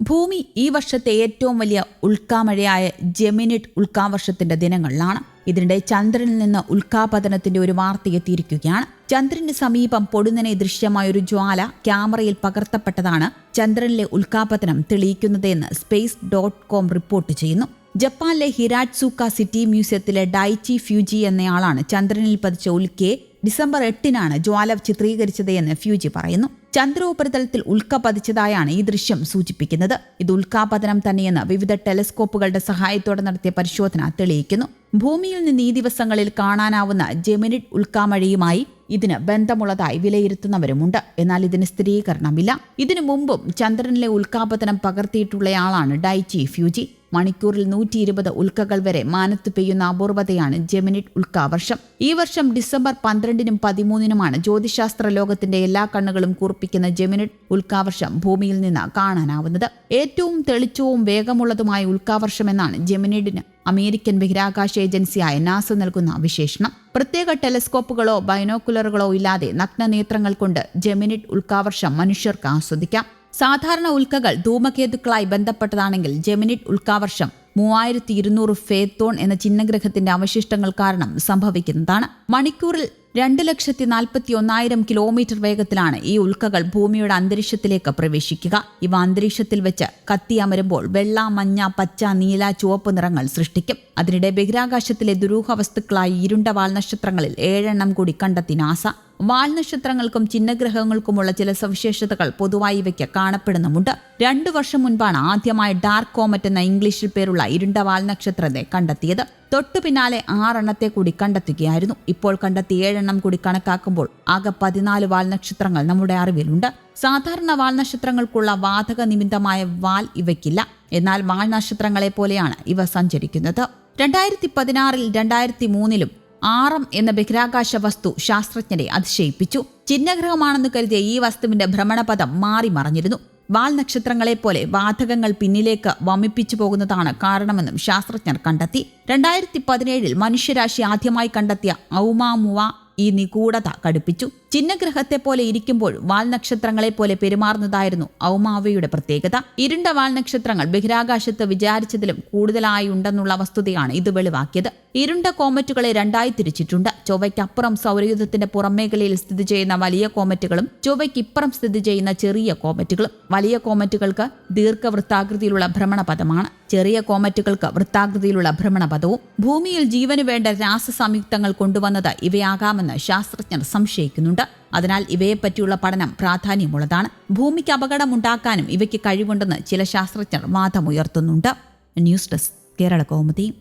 ഭൂമി ഈ വർഷത്തെ ഏറ്റവും വലിയ ഉൾക്കാമഴയായ ജെമിനിറ്റ് ഉൽക്കാവർഷത്തിന്റെ ദിനങ്ങളിലാണ്. ഇതിനിടെ ചന്ദ്രനിൽ നിന്ന് ഉൽക്കാപതനത്തിന്റെ ഒരു വാർത്ത എത്തിയിരിക്കുകയാണ്. ചന്ദ്രന് സമീപം പൊടുന്നനെ ദൃശ്യമായ ഒരു ജ്വാല ക്യാമറയിൽ പകർത്തപ്പെട്ടതാണ് ചന്ദ്രനിലെ ഉൽക്കാപതനം തെളിയിക്കുന്നതെന്ന് സ്പേസ് ഡോട്ട് കോം റിപ്പോർട്ട് ചെയ്യുന്നു. ജപ്പാനിലെ ഹിരാറ്റ്സൂക്ക സിറ്റി മ്യൂസിയത്തിലെ ഡൈച്ചി ഫ്യൂജി എന്നയാളാണ് ചന്ദ്രനിൽ പതിച്ച ഉൽക്കയെ ഡിസംബർ എട്ടിനാണ് ജ്വാല ചിത്രീകരിച്ചത് എന്ന് ഫ്യൂജി പറയുന്നു. ചന്ദ്രോപരിതലത്തിൽ ഉൽക്ക പതിച്ചതായാണ് ഈ ദൃശ്യം സൂചിപ്പിക്കുന്നത്. ഇത് ഉൽക്കാപതനം തന്നെയെന്ന് വിവിധ ടെലിസ്കോപ്പുകളുടെ സഹായത്തോടെ നടത്തിയ പരിശോധന തെളിയിക്കുന്നു. ഭൂമിയിൽ നിന്ന് ഈ ദിവസങ്ങളിൽ കാണാനാവുന്ന ജെമിനിറ്റ് ഉൽക്കാമഴയുമായി ഇതിന് ബന്ധമുള്ളതായി വിലയിരുത്തുന്നവരുമുണ്ട്. എന്നാൽ ഇതിന് സ്ഥിരീകരണമില്ല. ഇതിനു മുമ്പും ചന്ദ്രനിലെ ഉൽക്കാപതനം പകർത്തിയിട്ടുള്ളയാളാണ് ഡൈച്ചി ഫ്യൂജി. മണിക്കൂറിൽ നൂറ്റി ഇരുപത് ഉൽക്കകൾ വരെ മാനത്ത് പെയ്യുന്ന അപൂർവതയാണ് ജെമിനിറ്റ് ഉൽക്കാവർഷം ഈ വർഷം ഡിസംബർ പന്ത്രണ്ടിനും പതിമൂന്നിനുമാണ് ജ്യോതിശാസ്ത്ര ലോകത്തിന്റെ എല്ലാ കണ്ണുകളും കൂർപ്പിക്കുന്ന ജെമിനിറ്റ് ഉൽക്കാവർഷം ഭൂമിയിൽ നിന്ന് കാണാനാവുന്നത്. ഏറ്റവും തെളിച്ചവും വേഗമുള്ളതുമായ ഉൽക്കാവർഷം എന്നാണ് ജെമിനിഡിന് അമേരിക്കൻ ബഹിരാകാശ ഏജൻസിയായ നാസ നൽകുന്ന വിശേഷണം. പ്രത്യേക ടെലിസ്കോപ്പുകളോ ബൈനോക്കുലറുകളോ ഇല്ലാതെ നഗ്നനേത്രങ്ങൾ കൊണ്ട് ജെമിനിറ്റ് ഉൽക്കാവർഷം മനുഷ്യർക്ക് ആസ്വദിക്കാം. സാധാരണ ഉൽക്കകൾ ധൂമകേതുക്കളായി ബന്ധപ്പെട്ടതാണെങ്കിൽ ജെമിനിറ്റ് ഉൽക്കാവർഷം മൂവായിരത്തി ഇരുന്നൂറ് ഫേത്തോൺ എന്ന ചിഹ്നഗ്രഹത്തിന്റെ അവശിഷ്ടങ്ങൾ കാരണം സംഭവിക്കുന്നതാണ്. മണിക്കൂറിൽ രണ്ട് ലക്ഷത്തി നാൽപ്പത്തി ഒന്നായിരം കിലോമീറ്റർ വേഗത്തിലാണ് ഈ ഉൽക്കകൾ ഭൂമിയുടെ അന്തരീക്ഷത്തിലേക്ക് പ്രവേശിക്കുക. ഇവ അന്തരീക്ഷത്തിൽ വെച്ച് കത്തിയമരുമ്പോൾ വെള്ള മഞ്ഞ പച്ച നീല ചുവപ്പ് നിറങ്ങൾ സൃഷ്ടിക്കും. അതിനിടെ ബഹിരാകാശത്തിലെ ദുരൂഹ വസ്തുക്കളായി ഇരുണ്ട വാൽനക്ഷത്രങ്ങളിൽ ഏഴെണ്ണം കൂടി കണ്ടെത്തി നാസ. വാൽനക്ഷത്രങ്ങൾക്കും ചിഹ്നഗ്രഹങ്ങൾക്കുമുള്ള ചില സവിശേഷതകൾ പൊതുവായി ഇവയ്ക്ക് കാണപ്പെടുന്നുമുണ്ട്. രണ്ടു വർഷം മുൻപാണ് ആദ്യമായി ഡാർക്ക് കോമറ്റ് എന്ന ഇംഗ്ലീഷിൽ പേരുള്ള ഇരുണ്ട വാൽനക്ഷത്രത്തെ കണ്ടെത്തിയത്. തൊട്ടു പിന്നാലെ ആറെണ്ണത്തെ കൂടി കണ്ടെത്തുകയായിരുന്നു. ഇപ്പോൾ കണ്ടെത്തിയ ഏഴെണ്ണം കൂടി കണക്കാക്കുമ്പോൾ ആകെ പതിനാല് വാൽനക്ഷത്രങ്ങൾ നമ്മുടെ അറിവിലുണ്ട്. സാധാരണ വാൽനക്ഷത്രങ്ങൾക്കുള്ള വാതക നിമിത്തമായ വാൽ ഇവയ്ക്കില്ല. എന്നാൽ വാൽനക്ഷത്രങ്ങളെ പോലെയാണ് ഇവ സഞ്ചരിക്കുന്നത്. രണ്ടായിരത്തി പതിനാറിൽ രണ്ടായിരത്തി മൂന്നിലും ആറം എന്ന ബഹിരാകാശ വസ്തു ശാസ്ത്രജ്ഞരെ അതിശയിപ്പിച്ചു. ചിഹ്നഗ്രഹമാണെന്ന് കരുതിയ ഈ വസ്തുവിന്റെ ഭ്രമണപഥം മാറി മറഞ്ഞിരുന്നു. വാൽ നക്ഷത്രങ്ങളെപ്പോലെ വാതകങ്ങൾ പിന്നിലേക്ക് വമിപ്പിച്ചു പോകുന്നതാണ് കാരണമെന്നും ശാസ്ത്രജ്ഞർ കണ്ടെത്തി. രണ്ടായിരത്തി പതിനേഴിൽ മനുഷ്യരാശി ആദ്യമായി കണ്ടെത്തിയ ഔമാമുവ ഈ നിഗൂഢത കടുപ്പിച്ചു. ചിഹ്നഗ്രഹത്തെ പോലെ ഇരിക്കുമ്പോൾ വാൽനക്ഷത്രങ്ങളെ പോലെ പെരുമാറുന്നതായിരുന്നു ഔമാവയുടെ പ്രത്യേകത. ഇരുണ്ട വാൽനക്ഷത്രങ്ങൾ ബഹിരാകാശത്ത് വിചാരിച്ചതിലും കൂടുതലായി ഉണ്ടെന്നുള്ള വസ്തുതയാണ് ഇത് വെളിവാക്കിയത്. ഇരുണ്ട കോമറ്റുകളെ രണ്ടായി തിരിച്ചിട്ടുണ്ട്. ചൊവ്വയ്ക്കപ്പുറം സൗരയുധത്തിന്റെ പുറമേഖലയിൽ സ്ഥിതി ചെയ്യുന്ന വലിയ കോമറ്റുകളും ചൊവ്വയ്ക്കിപ്പുറം സ്ഥിതി ചെയ്യുന്ന ചെറിയ കോമറ്റുകളും. വലിയ കോമറ്റുകൾക്ക് ദീർഘവൃത്താകൃതിയിലുള്ള ഭ്രമണപഥമാണ്. ചെറിയ കോമറ്റുകൾക്ക് വൃത്താകൃതിയിലുള്ള ഭ്രമണപഥവും ഭൂമിയിൽ ജീവന് വേണ്ട രാസസംയുക്തങ്ങൾ കൊണ്ടുവന്നത് ഇവയാകാമെന്ന് ശാസ്ത്രജ്ഞർ സംശയിക്കുന്നുണ്ട്. അതിനാൽ ഇവയെപ്പറ്റിയുള്ള പഠനം പ്രാധാന്യമുള്ളതാണ്. ഭൂമിക്ക് അപകടമുണ്ടാക്കാനും ഇവയ്ക്ക് കഴിവുണ്ടെന്ന് ചില ശാസ്ത്രജ്ഞർ വാദമുയർത്തുന്നുണ്ട്. News desk Kerala Kaumudi.